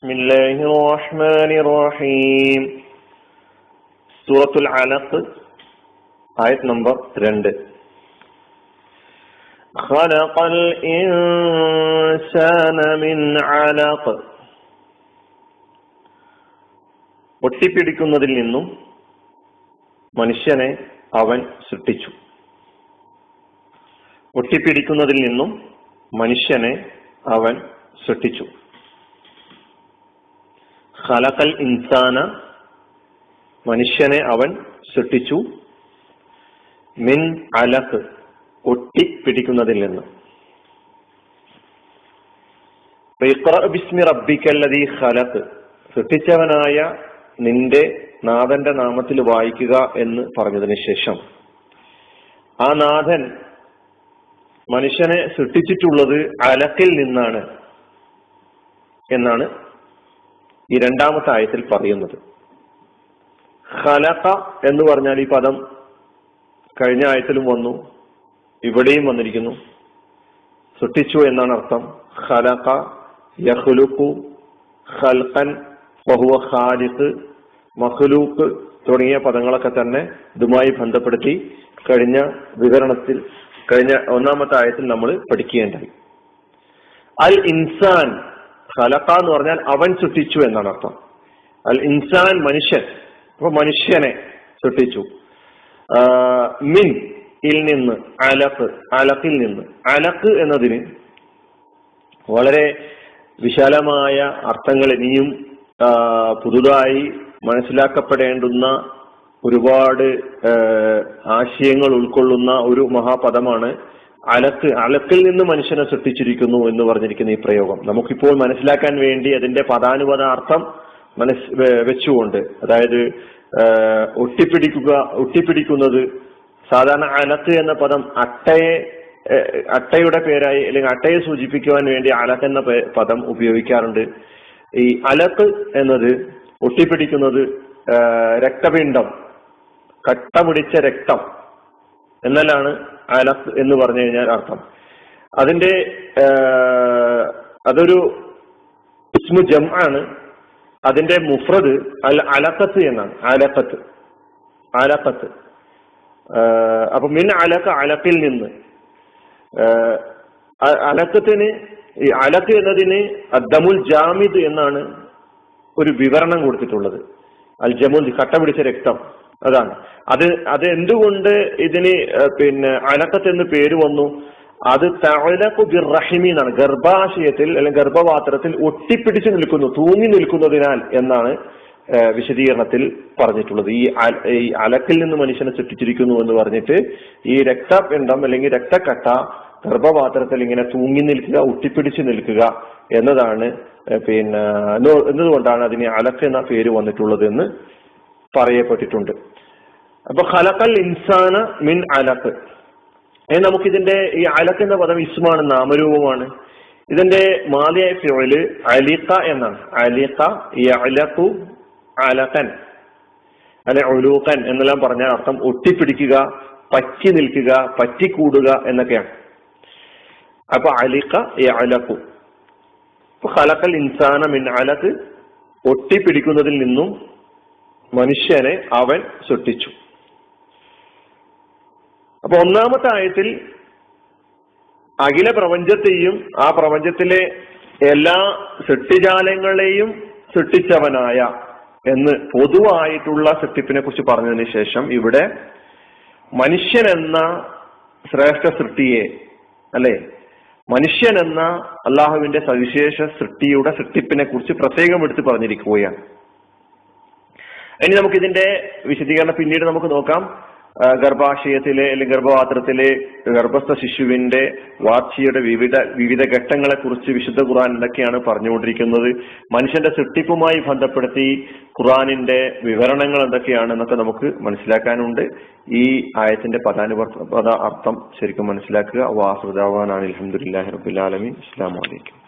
بسم الله الرحمن الرحيم سورة العلق آية نمبر 2 خلق الإنسان من علق ഒട്ടിപ്പിടിക്കുന്നതിൽ നിന്നും മനുഷ്യനെ അവൻ സൃഷ്ടിച്ചു ഒട്ടിപ്പിടിക്കുന്നതിൽ നിന്നും മനുഷ്യനെ അവൻ സൃഷ്ടിച്ചു ഖലഖൽ ഇൻസാന മനുഷ്യനെ അവൻ സൃഷ്ടിച്ചു മിൻ അലഖ് ഒട്ടിപ്പിടിക്കുന്നതിൽ നിന്ന്. ബിസ്മി റബ്ബിക്കല്ലതി ഖലഖ്. സൃഷ്ടിച്ചവനായ നിന്റെ നാഥന്റെ നാമത്തിൽ വായിക്കുക എന്ന് പറഞ്ഞതിന് ശേഷം ആ നാഥൻ മനുഷ്യനെ സൃഷ്ടിച്ചിട്ടുള്ളത് അലക്കിൽ നിന്നാണ് എന്നാണ് ഈ രണ്ടാമത്തെ ആയത്തിൽ പറയുന്നത്. ഖലഖ എന്ന് പറഞ്ഞാൽ ഈ പദം കഴിഞ്ഞ ആയത്തിലും വന്നു ഇവിടെയും വന്നിരിക്കുന്നു. സൃഷ്ടിച്ചു എന്നാണ് അർത്ഥം. ഖലഖ യഹ്ലുഖു ഖൽഖൻ ബഹുവ ഖാലിഖ് മഹ്ലൂക്ക് തുടങ്ങിയ പദങ്ങളൊക്കെ തന്നെ ഇതുമായി ബന്ധപ്പെടുത്തി കഴിഞ്ഞ വിവരണത്തിൽ കഴിഞ്ഞ ഒന്നാമത്തെ ആയത്തിൽ നമ്മൾ പഠിക്കുകയുണ്ടായി. അൽ ഇൻസാൻ ഖലഖ എന്ന് പറഞ്ഞാൽ അവൻ സൃഷ്ടിച്ചു എന്നാണ് അർത്ഥം. അൽ ഇൻസാൻ മനുഷ്യൻ അപ്പൊ മനുഷ്യനെ സൃഷ്ടിച്ചു മിൻ ഇൽ നിന്ന് അലക്ക് അലക്കിൽ നിന്ന്. അലക്ക് എന്നതിന് വളരെ വിശാലമായ അർത്ഥങ്ങൾ ഇനിയും പുതുതായി മനസ്സിലാക്കപ്പെടേണ്ടുന്ന ഒരുപാട് ആശയങ്ങൾ ഉൾക്കൊള്ളുന്ന ഒരു മഹാപദമാണ് അലക്ക് അലക്കിൽ നിന്ന് മനുഷ്യനെ സൃഷ്ടിച്ചിരിക്കുന്നു എന്ന് പറഞ്ഞിരിക്കുന്ന ഈ പ്രയോഗം. നമുക്കിപ്പോൾ മനസ്സിലാക്കാൻ വേണ്ടി അതിന്റെ പദാനുപദാർത്ഥം മനസ് വെച്ചുകൊണ്ട് അതായത് ഒട്ടിപ്പിടിക്കുക ഒട്ടിപ്പിടിക്കുന്നത് സാധാരണ അലക്ക് എന്ന പദം അട്ടയെ അട്ടയുടെ പേരായി അല്ലെങ്കിൽ അട്ടയെ സൂചിപ്പിക്കുവാൻ വേണ്ടി അലക്ക് എന്ന പദം ഉപയോഗിക്കാറുണ്ട്. ഈ അലക്ക് എന്നത് ഒട്ടിപ്പിടിക്കുന്നത് രക്തപിണ്ഡം കട്ട പിടിച്ച രക്തം എന്നല്ലാണ് അലഖ് എന്ന് പറഞ്ഞു കഴിഞ്ഞാൽ അർത്ഥം. അതിന്റെ അതൊരു ഇസ്മു ജം ആണ് അതിന്റെ മുഫ്രദ് അൽ അലക്കത്ത് എന്നാണ്. അലക്കത്ത് അലക്കത്ത് അപ്പൊ മിൻ അലക്ക അലക്കിൽ നിന്ന്. അലക്കത്തിന് ഈ അലക്ക് എന്നതിന് അദ്ദമുൽ ജാമിദ് എന്നാണ് ഒരു വിവരണം കൊടുത്തിട്ടുള്ളത്. അൽ ജമുൽ കട്ട പിടിച്ച രക്തം. അതാണ്. അത് അത് എന്തുകൊണ്ട് ഇതിന് പിന്നെ അലക്കത്ത് എന്ന് പേര് വന്നു? അത് തഴലക്കു ബിറഹിമി എന്നാണ്. ഗർഭാശയത്തിൽ അല്ലെങ്കിൽ ഗർഭപാത്രത്തിൽ ഒട്ടിപ്പിടിച്ച് നിൽക്കുന്നു തൂങ്ങി നിൽക്കുന്നതിനാൽ എന്നാണ് വിശദീകരണത്തിൽ പറഞ്ഞിട്ടുള്ളത്. ഈ ഈ അലക്കിൽ നിന്ന് മനുഷ്യനെ സൃഷ്ടിച്ചിരിക്കുന്നു എന്ന് പറഞ്ഞിട്ട് ഈ രക്തപിണ്ഡം അല്ലെങ്കിൽ രക്തക്കട്ട ഗർഭപാത്രത്തിൽ ഇങ്ങനെ തൂങ്ങി നിൽക്കുക ഒട്ടിപ്പിടിച്ച് നിൽക്കുക എന്നതാണ് പിന്നെ എന്നതുകൊണ്ടാണ് അതിന് അലക്ക് എന്ന പേര് വന്നിട്ടുള്ളത് എന്ന് പറയപ്പെട്ടിട്ടുണ്ട്. അപ്പൊ ഖലഖൽ ഇൻസാന മിൻ അലക്ക് നമുക്കിതിന്റെ ഈ അലക്ക് എന്ന പദം ഇസ്മാണ് നാമരൂപമാണ്. ഇതിന്റെ മാലിയായ ഫിയോയിൽ അലിക്ക എന്നാണ്. അലിക്ക അലക്കു അലക്കൻ അല്ലെ ഒലൂക്കൻ എന്നെല്ലാം പറഞ്ഞ അർത്ഥം ഒട്ടിപ്പിടിക്കുക പറ്റി നിൽക്കുക പറ്റിക്കൂടുക എന്നൊക്കെയാണ്. അപ്പൊ അലിക്ക അലക്കു ഖലക്കൽ ഇൻസാന മിൻ അലക്ക് ഒട്ടിപ്പിടിക്കുന്നതിൽ നിന്നും മനുഷ്യനെ അവൻ സൃഷ്ടിച്ചു. അപ്പൊ ഒന്നാമത്തെ ആയത്തിൽ അഖില പ്രപഞ്ചത്തെയും ആ പ്രപഞ്ചത്തിലെ എല്ലാ സൃഷ്ടിജാലങ്ങളെയും സൃഷ്ടിച്ചവനായ എന്ന് പൊതുവായിട്ടുള്ള സൃഷ്ടിപ്പിനെ കുറിച്ച് പറഞ്ഞതിന് ശേഷം ഇവിടെ മനുഷ്യൻ എന്ന ശ്രേഷ്ഠ സൃഷ്ടിയെ അല്ലെ? മനുഷ്യൻ എന്ന അള്ളാഹുവിന്റെ സവിശേഷ സൃഷ്ടിയുടെ സൃഷ്ടിപ്പിനെ കുറിച്ച് പ്രത്യേകം എടുത്ത് പറഞ്ഞിരിക്കുകയാണ്. ഇനി നമുക്ക് ഇതിന്റെ വിശദീകരണം പിന്നീട് നമുക്ക് നോക്കാം. ഗർഭാശയത്തിലെ അല്ലെങ്കിൽ ഗർഭപാത്രത്തിലെ ഗർഭസ്ഥ ശിശുവിന്റെ വാർച്ചയുടെ വിവിധ വിവിധ ഘട്ടങ്ങളെ കുറിച്ച് വിശുദ്ധ ഖുർആൻ എന്തൊക്കെയാണ് പറഞ്ഞുകൊണ്ടിരിക്കുന്നത്. മനുഷ്യന്റെ സൃഷ്ടിപ്പുമായി ബന്ധപ്പെടുത്തി ഖുറാനിന്റെ വിവരണങ്ങൾ എന്തൊക്കെയാണ് എന്നൊക്കെ നമുക്ക് മനസ്സിലാക്കാനുണ്ട്. ഈ ആയത്തിന്റെ പദാനുപദ പദ അർത്ഥം ശരിക്കും മനസ്സിലാക്കുക. വാസുദാവാനാണ് അലഹമുല്ലാഹി റബുലാലമി അസ്സാം വലൈക്കും